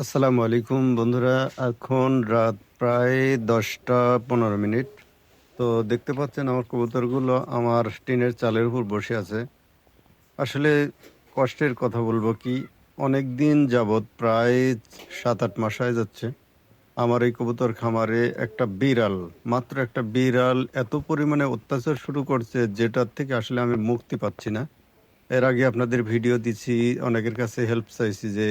আসসালামু আলাইকুম বন্ধুরা, এখন রাত প্রায় দশটা পনেরো মিনিট। তো দেখতে পাচ্ছেন আমার কবুতরগুলো আমার টিনের চালের উপর বসে আছে। আসলে কষ্টের কথা বলব কি অনেক দিন যাবৎ প্রায় সাত আট মাস হয়ে যাচ্ছে আমার এই কবুতর খামারে একটা বিড়াল, মাত্র একটা বিড়াল এত পরিমাণে অত্যাচার শুরু করছে যেটার থেকে আসলে আমি মুক্তি পাচ্ছি না। এর আগে আপনাদের ভিডিও দিচ্ছি অনেকের কাছে হেল্প চাইছি যে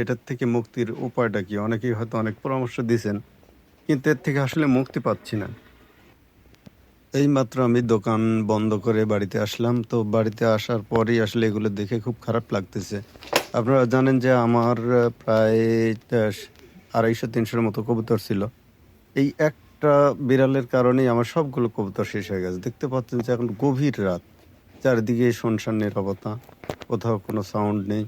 এটার থেকে মুক্তির উপায়টা কি? অনেকেই হয়তো অনেক পরামর্শ দিয়েছেন কিন্তু এর থেকে আসলে মুক্তি পাচ্ছি না। এই মাত্র আমি দোকান বন্ধ করে বাড়িতে আসলাম, তো বাড়িতে আসার পরই আসলে এগুলো দেখে খুব খারাপ লাগতেছে। আপনারা জানেন যে আমার প্রায় আড়াইশো, তিনশোর মতো কবুতর ছিল। এই একটা বিড়ালের কারণেই আমার সবগুলো কবুতর শেষ হয়ে গেছে। দেখতে পাচ্ছেন যে এখন গভীর রাত। চারিদিকে শুনশান নিরবতা। কোথাও কোনো সাউন্ড নেই।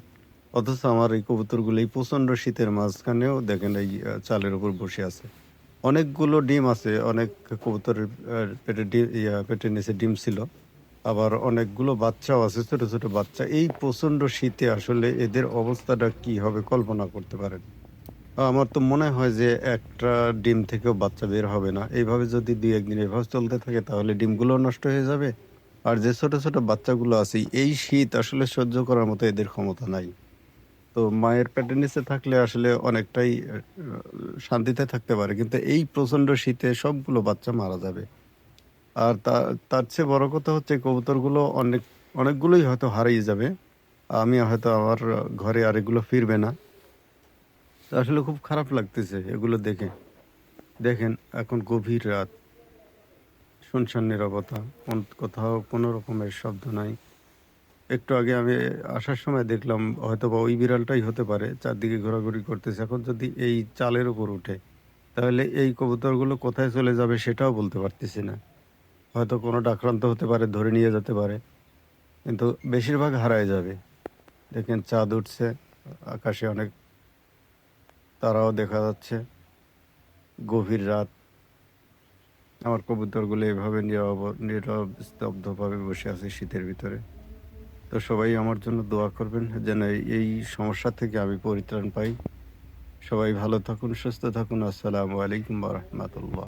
অথচ আমার এই কবুতরগুলো এই প্রচণ্ড শীতের মাঝখানেও দেখেন এই চালের উপর বসে আছে। অনেকগুলো ডিম আছে, অনেক কবুতরের পেটে ডিম পেটের নিচে ডিম ছিল। আবার অনেকগুলো বাচ্চাও আছে, ছোট ছোট বাচ্চা। এই প্রচণ্ড শীতে আসলে এদের অবস্থাটা কি হবে কল্পনা করতে পারেন। আমার তো মনে হয় যে একটা ডিম থেকেও বাচ্চা বের হবে না। এইভাবে যদি দুই একদিন এভাবে চলতে থাকে, তাহলে ডিমগুলো নষ্ট হয়ে যাবে। আর যে ছোট ছোট বাচ্চাগুলো আছে, এই শীত আসলে সহ্য করার মতো এদের ক্ষমতা নাই। তো মায়ের পেটের নিচে থাকলে আসলে অনেকটাই শান্তিতে থাকতে পারে। কিন্তু এই প্রচণ্ড শীতে সবগুলো বাচ্চা মারা যাবে। আর তার চেয়ে বড় কথা হচ্ছে কবুতরগুলো অনেক, অনেকগুলোই হয়তো হারিয়ে যাবে। আমি হয়তো আমার ঘরে আর এগুলো ফিরবে না। আসলে খুব খারাপ লাগতেছে এগুলো দেখে। দেখেন, এখন গভীর রাত। শুনশান নিরবতা। কোথাও কোনো রকমের শব্দ নাই। একটু আগে আমি আসার সময় দেখলাম হয়তো বা ওই বিড়ালটাই হতে পারে, চারদিকে ঘোরাঘুরি করতেছে। এখন যদি এই চালের উপর উঠে, তাহলে এই কবুতরগুলো কোথায় চলে যাবে সেটাও বলতে পারতেছি না। হয়তো কোনো ডাক্রান্ত হতে পারে, ধরে নিয়ে যেতে পারে, কিন্তু বেশিরভাগ হারায় যাবে। দেখেন চাঁদ উঠছে, আকাশে অনেক তারাও দেখা যাচ্ছে। গভীর রাত আমার কবুতরগুলো এভাবে নীরব নীরব স্তব্ধভাবে বসে আছে শীতের ভিতরে। তো সবাই আমার জন্য দোয়া করবেন যেন এই- সমস্যা থেকে আমি পরিত্রাণ পাই। সবাই ভালো থাকুন, সুস্থ থাকুন। আসসালামু আলাইকুম রহমতুল্লাহ।